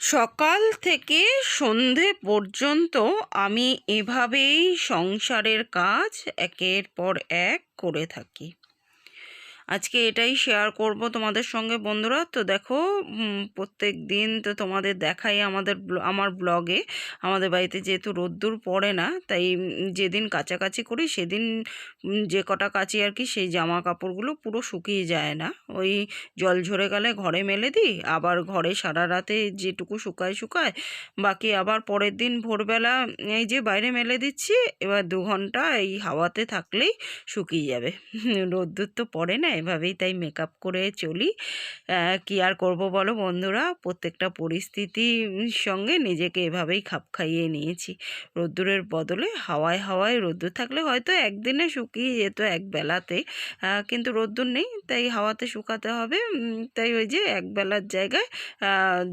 সকাল থেকে সন্ধে পর্যন্ত আমি এভাবেই সংসারের কাজ একের পর এক করে থাকি। আজকে এটাই শেয়ার করব তোমাদের সঙ্গে, বন্ধুরা। তো দেখো প্রত্যেক দিন তো তোমাদের দেখাই আমাদের আমার ব্লগে আমাদের বাড়িতে যেহেতু রোদ্দুর পড়ে না, তাই যেদিন কাচাকাচি করি, সেদিন যে কটা কাচি আর কি, সেই জামা কাপড়গুলো পুরো শুকিয়ে যায় না। ওই জল ঝরে গেলে ঘরে মেলে দিই, আবার ঘরে সারা রাতে যেটুকু শুকায় শুকায়। বাকি আবার পরের দিন ভোরবেলা, এই যে বাইরে মেলে দিচ্ছি, এবার দু ঘণ্টা এই হাওয়াতে থাকলেই শুকিয়ে যাবে। রোদ্দুর তো পড়ে না এভাবেই তাই মেকআপ করে চলি। কি আর করব বলো বন্ধুরা? প্রত্যেকটা পরিস্থিতির সঙ্গে নিজেকে এভাবেই খাপ খাইয়ে নিয়েছি। রোদ্দুরের বদলে হাওয়ায় হাওয়ায় রোদ্দুর থাকলে হয়তো একদিনে শুকিয়ে যেত এক বেলাতে। কিন্তু রোদ্দুর নেই, তাই হাওয়াতে শুকাতে হবে। তাই ওই যে এক বেলার জায়গায়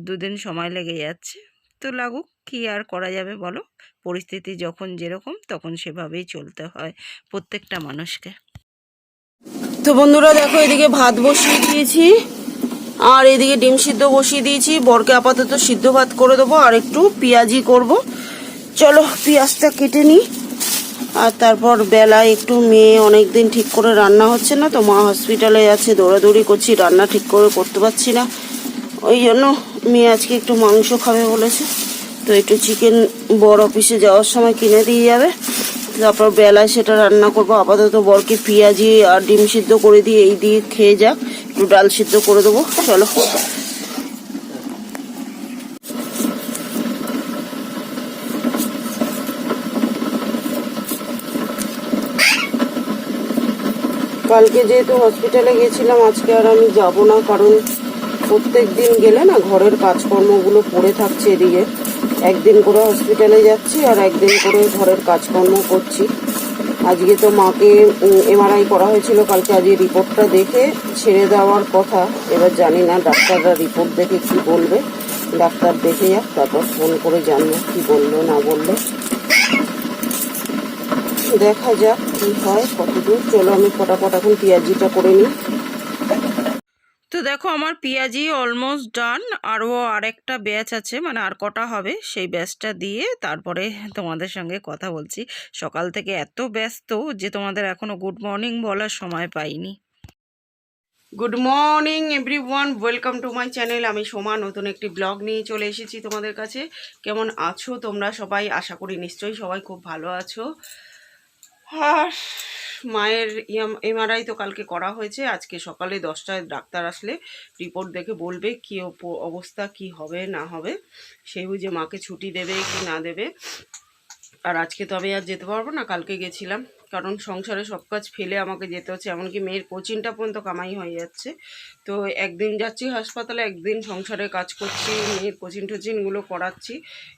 দুদিন সময় লেগে যাচ্ছে। তো লাগুক, কি আর করা যাবে বলো? পরিস্থিতি যখন যেরকম, তখন সেভাবেই চলতে হয় প্রত্যেকটা মানুষকে। তো বন্ধুরা দেখো, এদিকে ভাত বসিয়ে দিয়েছি, আর এদিকে ডিম সিদ্ধ বসিয়ে দিয়েছি। বরকে আপাতত সিদ্ধ ভাত করে দেবো, আর একটু পেঁয়াজি করব। চলো, পেঁয়াজটা কেটে নিই। আর তারপর বেলায় একটু মেয়ে অনেক দিন ঠিক করে রান্না হচ্ছে না, তো মা হসপিটালে আছে, দৌড়াদৌড়ি করছি, রান্না ঠিক করে করতে পারছি না। ওই জন্য মেয়ে আজকে একটু মাংস খাবে বলেছে, তো একটু চিকেন বড় অফিসে যাওয়ার সময় কিনে দিয়ে যাবে। তারপর বেলায় সেটা রান্না করব। আপাতত বরকে পেঁয়াজি আর ডিম সিদ্ধ করে দিয়ে এই দিয়ে খেয়ে যাক। একটু ডাল সিদ্ধ করে দেবো। চলো। কালকে যেহেতু হসপিটালে গেছিলাম, আজকে আর আমি যাব না, কারণ প্রত্যেক দিন গেলে না ঘরের কাজকর্মগুলো পড়ে থাকছে এদিকে। একদিন করে হসপিটালে যাচ্ছি আর একদিন করে ঘরের কাজকর্ম করছি। আজকে তো মাকে এমআরআই করা হয়েছিল, কালকে আজকে রিপোর্টটা দেখে ছেড়ে দেওয়ার কথা। এবার জানি না ডাক্তাররা রিপোর্ট দেখে কি বলবে। ডাক্তার দেখে যাক, তারপর ফোন করে জানব কি বলল, না বলল। দেখা যাক কি হয় কতদূর। চলো আমি ফটাফট এখন পেঁয়াজিটা করে নিই। দেখো আমার পেঁয়াজি অলমোস্ট ডান আরও আরেকটা ব্যাচ আছে মানে আর কটা হবে, সেই ব্যাচটা দিয়ে তারপরে তোমাদের সঙ্গে কথা বলছি। সকাল থেকে এত ব্যস্ত যে তোমাদের এখনও গুড মর্নিং বলার সময় পাইনি। Good morning everyone welcome to my channel আমি সোমা, নতুন একটি ব্লগ নিয়ে চলে এসেছি তোমাদের কাছে। কেমন আছো তোমরা সবাই? আশা করি নিশ্চয়ই সবাই খুব ভালো আছো। আর মায়ের এমআরআই তো কালকে করা হয়েছে, আজকে সকালে দশটায় ডাক্তার আসলে রিপোর্ট দেখে বলবে কী অবস্থা, কি হবে, না হবে। সেই বুঝে মাকে ছুটি দেবে কি না দেবে। আর আজকে তো আমি আর যেতে পারব না, কালকে গেছিলাম। কারণ সংসারে সব কাজ ফেলে আমাকে যেতে হচ্ছে, এমনকি মেয়ের কোচিংটা পর্যন্ত কামাই হয়ে যাচ্ছে। তো একদিন যাচ্ছি হাসপাতালে, একদিন সংসারে কাজ করছি, মেয়ের কোচিং টোচিংগুলো করাচ্ছি।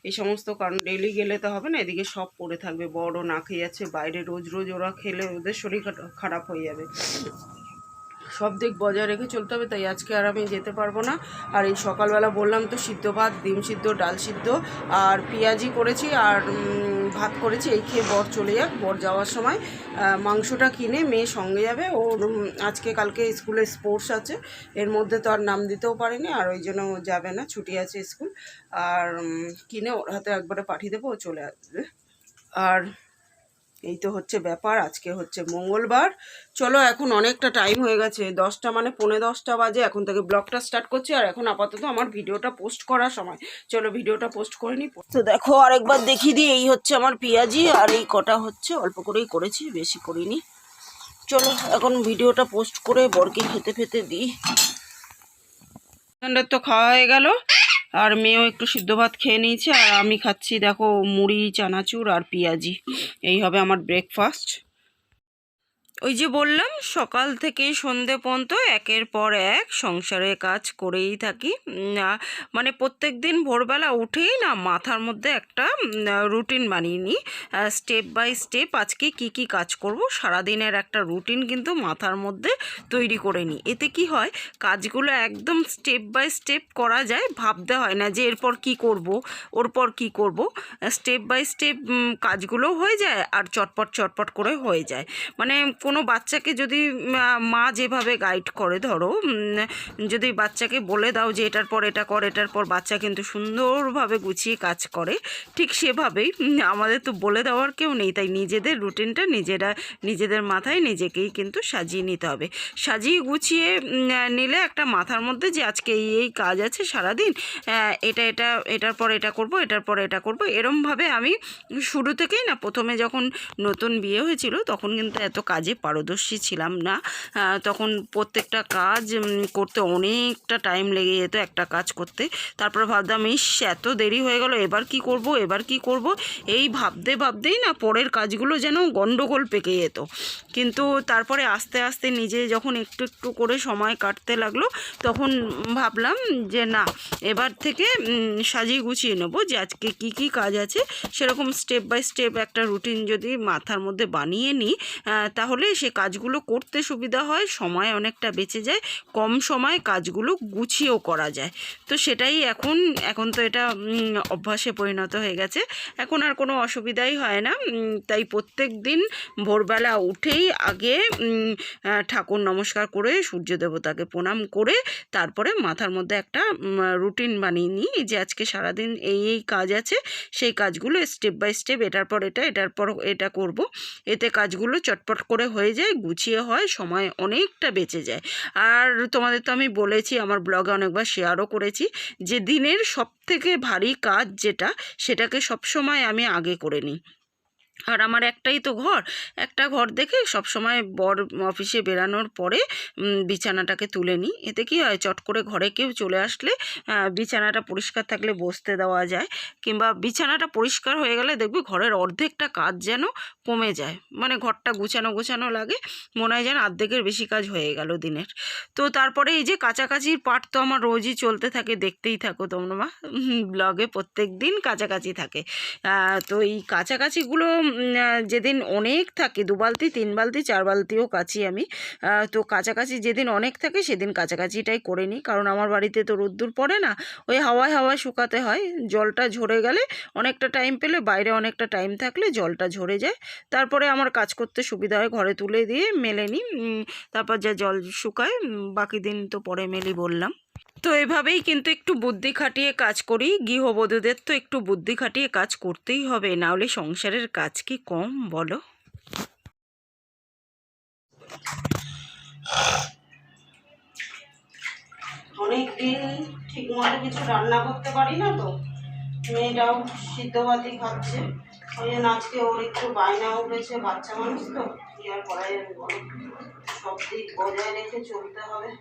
এই সমস্ত কারণ ডেলি গেলে তো হবে না, এদিকে সব পড়ে থাকবে, বড় না খেয়ে যাচ্ছে, বাইরে রোজ রোজ ওরা খেলে ওদের শরীর খারাপ হয়ে যাবে। সব দিক বজায় রেখে চলতে হবে, তাই আজকে আর আমি যেতে পারব না। আর এই সকালবেলা বললাম তো সিদ্ধ ভাত, ডিম সিদ্ধ, ডাল সিদ্ধ, আর পেঁয়াজি করেছি, আর ভাত করেছি। এই খেয়ে বর চলে যাক, বর যাওয়ার সময় মাংসটা কিনে মেয়ে সঙ্গে যাবে। ওর আজকে কালকে স্কুলে স্পোর্টস আছে, এর মধ্যে তো আর নাম দিতেও পারিনি, আর ওই জন্য ও যাবে না, ছুটি আছে স্কুল। আর কিনে ওর হাতে একবারে পাঠিয়ে দেবো, ও চলে আসবে। আর এই তো হচ্ছে ব্যাপার, আজকে হচ্ছে মঙ্গলবার। চলো এখন অনেকটা টাইম হয়ে গেছে, দশটা মানে পৌনে দশটা বাজে, এখন থেকে ব্লগটা স্টার্ট করছি, আর এখন আপাতত আমার ভিডিওটা পোস্ট করার সময়। চলো ভিডিওটা পোস্ট করে নিই তো দেখো আরেকবার দেখিয়ে দিই, এই হচ্ছে আমার পেঁয়াজি, আর এই কটা হচ্ছে, অল্প করেই করেছি, বেশি করিনি। চলো এখন ভিডিওটা পোস্ট করে বরকে খেতে ফেতে দিই তো খাওয়া হয়ে গেল। আর মেয়েও একটু সিদ্ধ ভাত খেয়ে নিয়েছে, আর আমি খাচ্ছি, দেখো, মুড়ি, চানাচুর আর পেঁয়াজি। এই হবে আমার ব্রেকফাস্ট ওই যে বললাম, সকাল থেকে সন্ধে পর্যন্ত একের পর এক সংসারে কাজ করেই থাকি। মানে প্রত্যেক দিন ভোরবেলা উঠেই না মাথার মধ্যে একটা রুটিন বানিয়ে নিই। স্টেপ বাই স্টেপ আজকে কি কি কাজ করব, সারাদিনের একটা রুটিন কিন্তু মাথার মধ্যে তৈরি করে নিই। এতে কি হয়, কাজগুলো একদম স্টেপ বাই স্টেপ করা যায়, ভাবতে হয় না যে এরপর কি করব ওর পর কি করব। স্টেপ বাই স্টেপ কাজগুলোও হয়ে যায় আর চটপট চটপট করে হয়ে যায়। মানে কোনো বাচ্চাকে যদি মা- যেভাবে গাইড করে, ধরো যদি বাচ্চাকে বলে দাও যে এটার পর এটা কর, এটার পর বাচ্চা কিন্তু সুন্দরভাবে গুছিয়ে কাজ করে, ঠিক সেভাবেই আমাদের তো বলে দেওয়ার কেউ নেই, তাই নিজেদের রুটিনটা নিজেরা, নিজেদের মাথায় নিজেকেই কিন্তু সাজিয়ে নিতে হবে। সাজিয়ে গুছিয়ে নিলে একটা মাথার মধ্যে যে আজকে এই এই কাজ আছে সারাদিন এটা এটা, এটার পর এটা করব, এটার পর এটা করব, এরমভাবে আমি শুরু থেকেই না, প্রথমে যখন নতুন বিয়ে হয়েছিল, তখন কিন্তু এত কাজে পারদর্শী ছিলাম না। তখন প্রত্যেকটা কাজ করতে অনেকটা টাইম লেগে যেত একটা কাজ করতে। তারপর ভাবতাম ইস এত দেরি হয়ে গেল এবার কি করব এবার কি করব? এই ভাবতে ভাবতেই না পরের কাজগুলো যেন গন্ডগোল পেকে যেত। কিন্তু তারপরে আস্তে আস্তে নিজে যখন একটু একটু করে সময় কাটতে লাগল তখন ভাবলাম যে না এবার থেকে সাজিয়ে গুছিয়ে নেব যে আজকে কি কি কাজ আছে। সেরকম স্টেপ বাই স্টেপ একটা রুটিন যদি মাথার মধ্যে বানিয়ে নিই আহ, তাহলে সে কাজগুলো করতে সুবিধা হয়, সময় অনেকটা বেঁচে যায়, কম সময়ে কাজগুলো গুছিয়েও করা যায়। তো সেটাই এখন এখন তো এটা অভ্যাসে পরিণত হয়ে গেছে। এখন আর কোনো অসুবিধাই হয় না তাই প্রত্যেক দিন ভোরবেলা উঠেই আগে ঠাকুর নমস্কার করে সূর্য দেবতাকে প্রণাম করে তারপরে মাথার মধ্যে একটা রুটিন বানিয়ে নিই যে আজকে সারাদিন এই এই কাজ আছে, সেই কাজগুলো স্টেপ বাই স্টেপ এটার পর এটা, এটার পর এটা করব। এতে কাজগুলো চটপট করে হয়ে যায়, গুছিয়ে হয়, সময় অনেকটা বেঁচে যায়। আর তোমাদের তো আমি বলেছি, আমার ব্লগে অনেকবার শেয়ারও করেছি যে দিনের সব থেকে ভারী কাজ যেটা, সেটাকে সবসময় আমি আগে করে নিই। আর আমার একটাই তো ঘর। একটা ঘর দেখে সব সময় বর অফিসে বেরানোর পরে বিছানাটাকে তুলে নিই। এতে কি হয়, চট করে ঘরে কেউ চলে আসলে বিছানাটা পরিষ্কার থাকলে বসতে দেওয়া যায়। কিংবা বিছানাটা পরিষ্কার হয়ে গেলে দেখবি ঘরের অর্ধেকটা কাজ যেন কমে যায়। মানে ঘরটা গুছানো গুছানো লাগে, মনে হয় যেন অর্ধেকের বেশি কাজ হয়ে গেল দিনের। তো তারপরে এই যে কাছাকাছির পাট তো আমার রোজই চলতে থাকে, দেখতেই থাকো তোমরা ব্লগে প্রত্যেক দিন কাছাকাছি থাকে। তো এই কাছাকাছিগুলো যেদিন অনেক থাকে, দু বালতি, তিন বালতি, চার বালতিও কাছি আমি। তো কাছাকাছি যেদিন অনেক থাকে, সেদিন কাছাকাছিটাই করে নিই। কারণ আমার বাড়িতে তো রোদ্দুর পড়ে না, ওই হাওয়ায় হাওয়ায় শুকাতে হয়। জলটা ঝরে গেলে অনেকটা টাইম পেলে, বাইরে অনেকটা টাইম থাকলে জলটা ঝরে যায়। তারপরে আমার কাজ করতে সুবিধা হয়, ঘরে তুলে দিয়ে মেলে নিই। তারপর যা জল শুকায় বাকি দিন তো পরে মেলি বললাম। তো এভাবেই কিন্তু একটু বুদ্ধি খাটিয়ে কাজ করি, গৃহবধূদের তো একটু বুদ্ধি খাটিয়ে কাজ করতেই হবে নাহলে সংসারের কাজ কি কম, বলো? অনেক দিন ঠিক মতো কিছু রান্না করতে পারি না তো। খাচ্ছে। ওই জন্য আজকে ওর একটু বায়না উঠেছে বাচ্চা মানুষ তো, কি আর সব দিক বজায় রেখে চলতে হবে।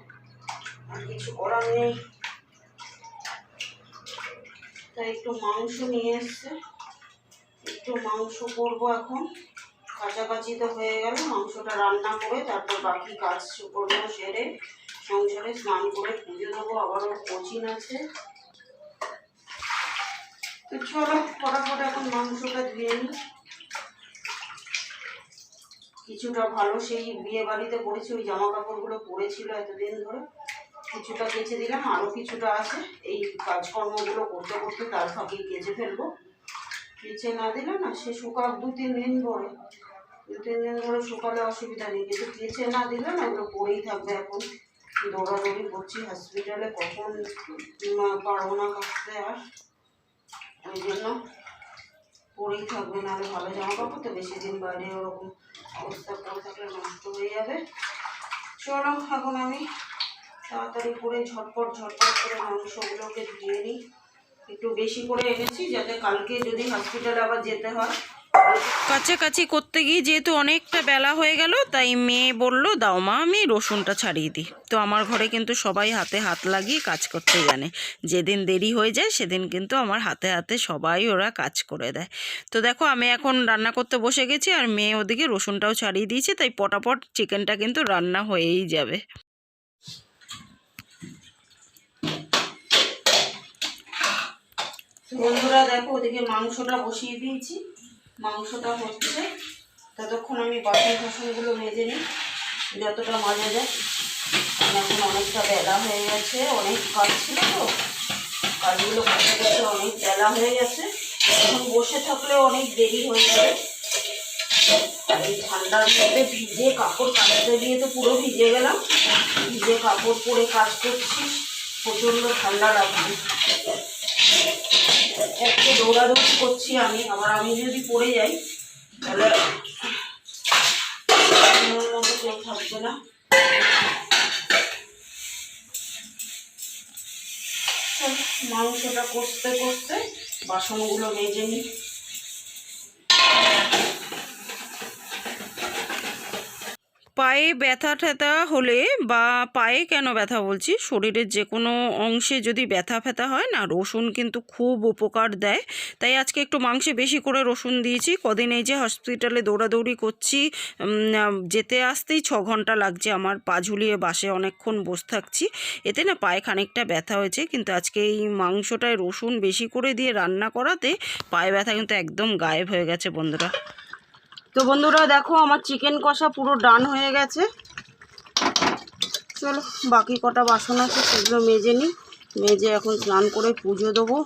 আর কিছু করার নেই। তাই একটু মাংস নিয়ে এসছে। একটু মাংস করব এখন। কাছাকাছি তো হয়ে গেল, মাংসটা রান্না করে তারপর বাকি কাজ করব সেরে সংসারে স্নান করে পুজো দেবো আবার ওর কোচিং আছে। তো চলো, ফটাফট এখন মাংসটা ধুয়ে নিই। কিছুটা ভালো সেই বিয়ে বাড়িতে পড়েছি, ওই জামা কাপড়গুলো পরেছিল এতদিন ধরে। কিছুটা কেচে দিলাম আরও কিছুটা আছে। এই কাজকর্মগুলো করতে করতে তার ফাঁকে কেচে ফেলব। কেচে না দিলে না, সে শুকাক, দু তিন দিন ধরে দু তিন দিন ধরে শুকালে অসুবিধা নেই, কিন্তু কেচে না দিলে না ওগুলো পরেই থাকবে এখন। দৌড়াদৌড়ি করছি হসপিটালে কখন পারব না কাচতে আর। ওই জন্য পরেই থাকবে, নাহলে ভালো জামা কাপড় তো বেশি দিন বাইরে ওরকম অবস্থা পরে থাকলে নষ্ট হয়ে যাবে। চলো, এখন আমি তাড়াতাড়ি করে ঝটপট ঝটপট করে মাংসগুলোকে ধুয়ে নিই। একটু বেশি করে এনেছি যাতে কালকে যদি হসপিটালে আবার যেতে হয়। কাছাকাছি করতে গিয়ে যেহেতু অনেকটা বেলা হয়ে গেল, তাই মেয়ে বলল, দাও মা, আমি রসুনটা ছাড়িয়ে দিই। তো আমার ঘরে কিন্তু সবাই হাতে হাত লাগিয়ে কাজ করতে জানে। যেদিন দেরি হয়ে যায়, সেদিন কিন্তু আমার হাতে হাতে সবাই ওরা কাজ করে দেয়। তো দেখো, আমি এখন রান্না করতে বসে গেছি, আর মেয়ে ওদিকে রসুনটাও ছাড়িয়ে দিয়েছে, তাই পটাপট চিকেনটা কিন্তু রান্না হয়েই যাবে। বন্ধুরা, দেখো ওদিকে মাংসটা বসিয়ে দিয়েছি। মাংসটা হচ্ছে, ততক্ষণ আমি বাসন টাসনগুলো মেজে নিই। যতটা মাজা যায়। এখন অনেকটা বেলা হয়ে গেছে, অনেক কাজ ছিল তো। কাজগুলো করতে গেছে অনেক বেলা হয়ে গেছে। এখন বসে থাকলে অনেক দেরি হয়ে যাবে। এই ঠান্ডার মধ্যে ভিজে কাপড় কাচাতে দিয়ে তো পুরো ভিজে গেলাম। ভিজে কাপড় পরে কাজ করছি। প্রচণ্ড ঠান্ডা লাগছে। একটু করছি আমি আবার আমি যদি পড়ে যাই, তাহলে মতো থাকবে না। মাংসটা কষতে কষতে বাসনগুলো মেজে নিই। পায়ে ব্যথা ট্যাথা হলে বা পায়ে কেন ব্যথা বলছি? শরীরের যে কোনো অংশে যদি ব্যথা ফ্যাথা হয় না, রসুন কিন্তু খুব উপকার দেয়। তাই আজকে একটু মাংসে বেশি করে রসুন দিয়েছি। কদিন এই যে হসপিটালে দৌড়াদৌড়ি করছি যেতে আসতেই ছ ঘণ্টা লাগছে আমার, পা ঝুলিয়ে বাসে অনেকক্ষণ বসে থাকছি। এতে না পায়ে খানিকটা ব্যথা হয়েছে, কিন্তু আজকে এই মাংসটায় রসুন বেশি করে দিয়ে রান্না করাতে পায়ে ব্যথা কিন্তু একদম গায়েব হয়ে গেছে বন্ধুরা। তো বন্ধুরা দেখো আমার চিকেন কষা পুরো ডান হয়ে গেছে। চলো, বাকি কটা বাসন আছে সেগুলো মেজে নিই। মেজে এখন স্নান করে পুজো দেবো।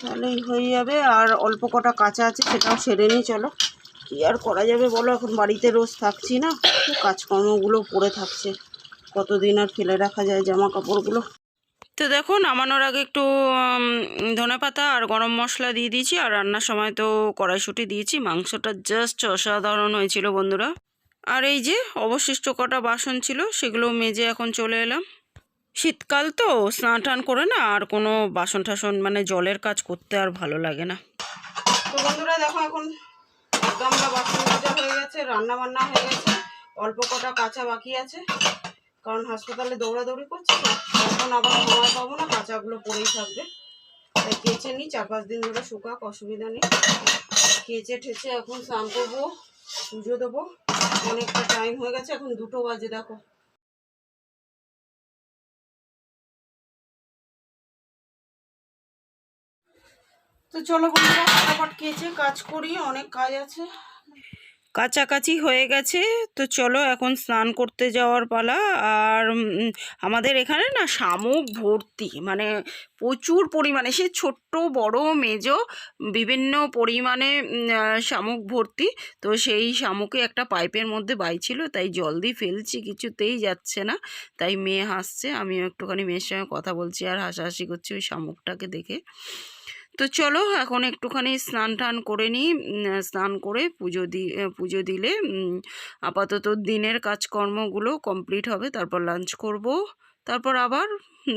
তাহলেই হয়ে যাবে। আর অল্প কটা কাঁচা আছে সেটাও সেরে নিই, চলো। কি আর করা যাবে বলো, এখন বাড়িতে রোজ থাকছি না। কাজকর্মগুলো পড়ে থাকছে। কতদিন আর ফেলে রাখা যায় জামা কাপড়গুলো? তো দেখো নামানোর আগে একটু ধনে পাতা আর গরম মশলা দিয়ে দিয়েছি আর রান্নার সময় তো কড়াইশুঁটি দিয়েছি। মাংসটা জাস্ট অসাধারণ হয়েছিল বন্ধুরা। আর এই যে অবশিষ্ট কটা বাসন ছিল, সেগুলো মেজে এখন চলে এলাম। শীতকাল তো, স্নান টান করে না আর কোনো বাসন টাসন মানে জলের কাজ করতে আর ভালো লাগে না। তো বন্ধুরা দেখো এখন এক গামলা বাসন হয়ে গেছে রান্না বান্না হয়ে গেছে, অল্প কটা কাঁচা বাকি আছে। কারণ হাসপাতালে দৌড়াদৌড়ি করছি তো এখন আবার সময় পাবো না, কাঁচাগুলো পড়েই থাকবে। তাই কেচে নিই চার পাঁচ দিন ধরে শুকাক, অসুবিধা নেই। কেচে ঠেচে এখন স্নান করব, পুজো দেবো। অনেকটা টাইম হয়ে গেছে, এখন দুটো বাজে, দেখো। তো চলো বন্ধুরা, ফটাফট কেচে কাজ করি, অনেক কাজ আছে। কাছাকাছি হয়ে গেছে। তো চলো এখন স্নান করতে যাওয়ার পালা। আর আমাদের এখানে না শামুক ভর্তি। মানে প্রচুর পরিমাণে, সে ছোট্ট, বড়, মেজো, বিভিন্ন পরিমাণে শামুক ভর্তি। তো সেই শামুকে একটা পাইপের মধ্যে বাইছিল। তাই জল দিয়ে ফেলছি, কিছুতেই যাচ্ছে না। তাই মেয়ে হাসছে। আমিও একটুখানি মেয়ের সঙ্গে কথা বলছি আর হাসাহাসি করছি ওই শামুকটাকে দেখে। তো চলো এখন একটুখানি স্নান টান করে নিই স্নান করে পুজো দি পুজো দিলে আপাতত দিনের কাজকর্মগুলো কমপ্লিট হবে, তারপর লাঞ্চ করব, তারপর আবার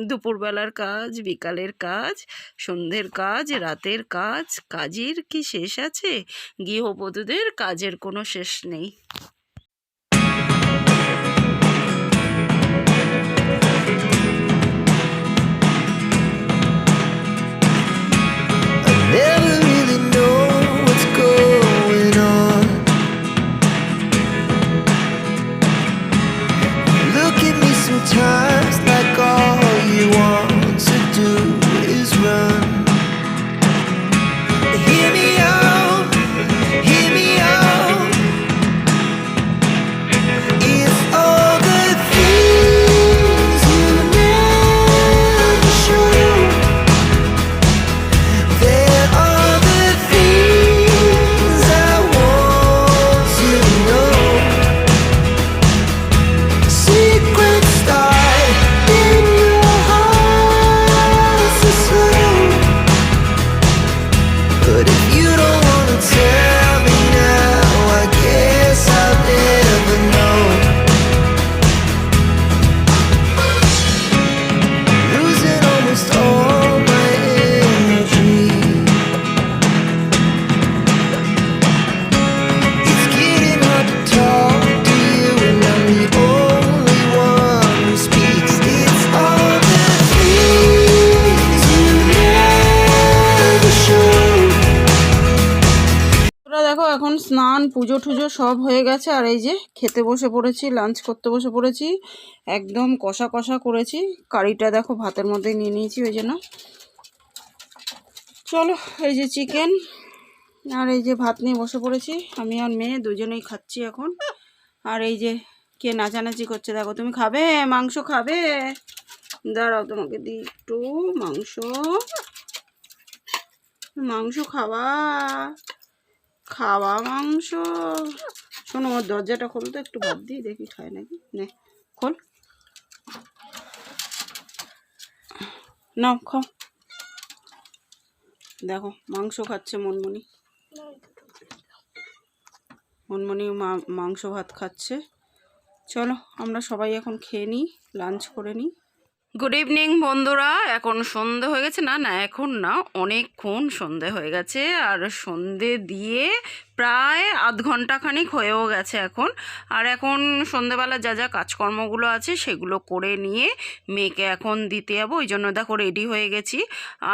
দুপুরবেলার কাজ, বিকালের কাজ, সন্ধ্যের কাজ, রাতের কাজ, কাজের কি শেষ আছে? গৃহবধূদের কাজের কোনো শেষ নেই। স্নান, পুজো টুজো সব হয়ে গেছে। আর এই যে খেতে বসে পড়েছি লাঞ্চ করতে বসে পড়েছি, একদম কষা কষা করেছি। কারিটা দেখো ভাতের মধ্যে নিয়ে নিয়েছি, ওই জন্য। চলো, এই যে চিকেন আর এই যে ভাত নিয়ে বসে পড়েছি। আমি আর মেয়ে দুজনেই খাচ্ছি এখন। আর এই যে কে নাচানাচি করছে, দেখো, তুমি খাবে? মাংস খাবে? দাঁড়াও, তোমাকে দিই একটু মাংস। মাংস খাওয়া। খাওয়া মাংস। শোনো ওর দরজাটা খোল তো, একটু ভাত দিই দেখি খায় নাকি? নে, খোল। নাও, খাও। দেখো, মাংস খাচ্ছে মনমনি। মনমনি মাংস ভাত খাচ্ছে। চলো, আমরা সবাই এখন খেয়ে নিই লাঞ্চ করে নিই। গুড ইভিনিং বন্ধুরা। এখন সন্ধে হয়ে গেছে। না না, এখন না, অনেকক্ষণ সন্ধে হয়ে গেছে। আর সন্ধে দিয়ে প্রায় আধ ঘণ্টা খানিক হয়েও গেছে এখন। আর এখন সন্ধেবেলা যা যা কাজকর্মগুলো আছে সেগুলো করে নিয়ে মেয়েকে এখন দিতে যাব। ওই জন্য দেখো রেডি হয়ে গেছি।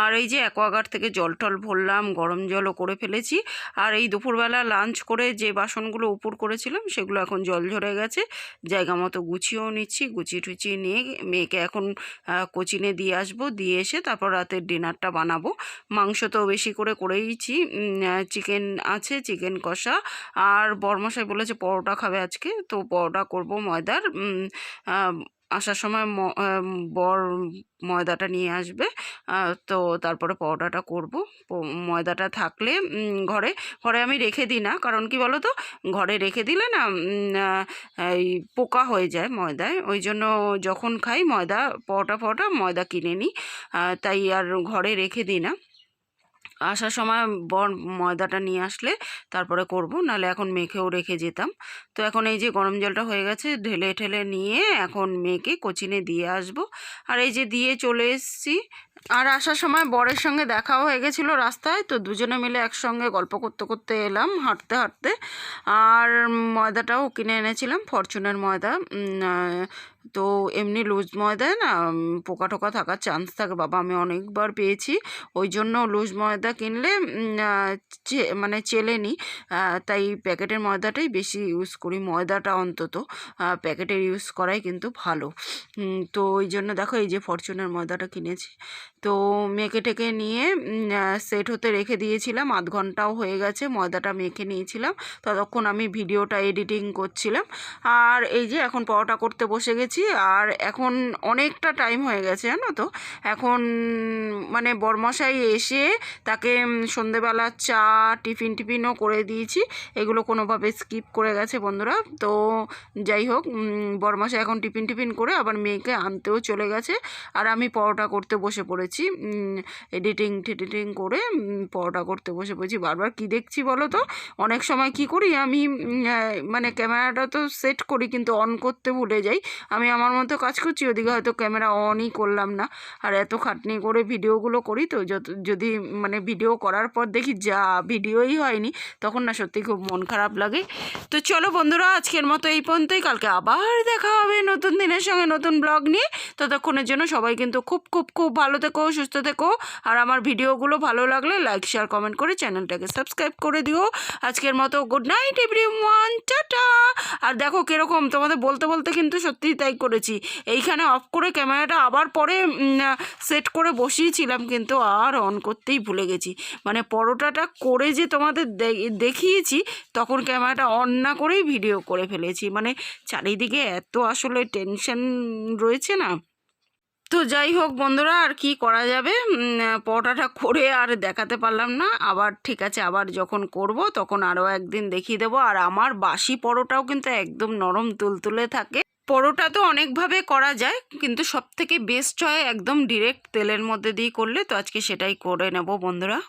আর এই যে অ্যাকোয়াগার্ড থেকে জল টল ভরলাম, গরম জলও করে ফেলেছি। আর এই দুপুরবেলা লাঞ্চ করে যে বাসনগুলো উপর করেছিলাম সেগুলো এখন জল ঝরে গেছে। জায়গা মতো গুছিয়েও নিচ্ছি, গুছিয়ে টুচিয়ে নিয়ে মেয়েকে এখন কোচিনে দিয়ে আসব। দিয়ে এসে তারপর রাতের ডিনারটা বানাবো। মাংস তো বেশি করে করেইছি। চিকেন আছে চিকেন কষা। আর বরমশাই বলেছে, পরোটা খাবে আজকে, তো পরোটা করব ময়দার। আসার সময় বর ময়দাটা নিয়ে আসবে। তো তারপরে পরোটাটা করব। ময়দাটা থাকলে ঘরে ঘরে আমি রেখে দিই না। কারণ কি বলো তো ঘরে রেখে দিলে না এই পোকা হয়ে যায় ময়দায়। ওই জন্য যখন খাই ময়দা, পরোটা ফরোটা ময়দা কিনে নিই। তাই আর ঘরে রেখে দিই না। আসার সময় বর ময়দাটা নিয়ে আসলে তারপরে করব, নাহলে এখন মেখেও রেখে যেতাম। তো এখন এই যে গরম জলটা হয়ে গেছে, ঢেলে ঠেলে নিয়ে এখন মেয়েকে কোচিনে দিয়ে আসব। আর এই যে দিয়ে চলে এসেছি। আর আসার সময় বরের সঙ্গে দেখাও হয়ে গেছিল রাস্তায়, তো দুজনে মিলে একসঙ্গে গল্প করতে করতে এলাম হাঁটতে হাঁটতে। আর ময়দাটাও কিনে এনেছিলাম, ফরচুনের ময়দা। তো এমনি লুজ ময়দায় না পোকা টোকা থাকার চান্স থাকে। বাবা, আমি অনেকবার পেয়েছি। ওই জন্য লুজ ময়দা কিনলে মানে চেলে নিই তাই প্যাকেটের ময়দাটাই বেশি ইউজ করি, ময়দাটা অন্তত। প্যাকেটের ইউজ করাই কিন্তু ভালো। তো ওই জন্য দেখো, এই যে ফরচুনের ময়দাটা কিনেছি। তো মেখে টেকে নিয়ে সেট হতে রেখে দিয়েছিলাম। আধ ঘন্টাও হয়ে গেছে, ময়দাটা মেখে নিয়েছিলাম। ততক্ষণ আমি ভিডিওটা এডিটিং করছিলাম। আর এই যে এখন পরোটা করতে বসে গেছি আর এখন অনেকটা টাইম হয়ে গেছে, জানো তো? এখন মানে বরমশাই এসে তাকে সন্ধেবেলা চা, টিফিন টিফিনও করে দিয়েছি। এগুলো কোনোভাবে স্কিপ করে গেছে বন্ধুরা। তো যাই হোক বরমশাই এখন টিফিন টিফিন করে আবার মেয়েকে আনতেও চলে গেছে। আর আমি পরোটা করতে বসে পড়েছি। এডিটিং টেডিটিং করে পরোটা করতে বসে পড়েছি। বারবার কি দেখছি বলো তো? অনেক সময় কি করি আমি মানে ক্যামেরাটা তো সেট করি, কিন্তু অন করতে ভুলে যাই। আমি আমার মতো কাজ করছি, ওদিকে হয়তো ক্যামেরা অনই করলাম না। আর এত খাটনি করে ভিডিওগুলো করি তো, যত, যদি মানে ভিডিও করার পর দেখি যা ভিডিওই হয়নি, তখন না সত্যি খুব মন খারাপ লাগে। তো চলো বন্ধুরা, আজকের মতো এই পর্যন্তই। কালকে আবার দেখা হবে নতুন দিনের সঙ্গে নতুন ব্লগ নিয়ে। ততক্ষণের জন্য সবাই কিন্তু খুব খুব খুব ভালো থেকো, সুস্থ থেকো। আর আমার ভিডিওগুলো ভালো লাগলে লাইক শেয়ার কমেন্ট করে চ্যানেলটাকে সাবস্ক্রাইব করে দিও। আজকের মতো good night everyone tata. আর দেখো কীরকম তোমাদের বলতে বলতে কিন্তু সত্যিই তাই করেছি। এইখানে অফ করে ক্যামেরাটা আবার পরে সেট করে বসিয়েছিলাম, কিন্তু আর অন করতেই ভুলে গেছি। মানে পরোটাটা করে যে তোমাদের দেখিয়েছি, তখন ক্যামেরাটা অন না করেই ভিডিও করে ফেলেছি। মানে চারিদিকে এত আসলে টেনশন রয়েছে না। তো যাই হোক বন্ধুরা, আর কি করা যাবে? পরোটাটা করে আর দেখাতে পারলাম না। আবার ঠিক আছে, আবার যখন করব, তখন আরও একদিন দেখিয়ে দেবো। আর আমার বাসি পরোটাও কিন্তু একদম নরম তুলতুলে থাকে। পরোটা তো অনেকভাবে করা যায়, কিন্তু সব থেকে বেস্ট হয় একদম ডিরেক্ট তেলের মধ্যে দিয়ে করলে তো আজকে সেটাই করে নেব বন্ধুরা।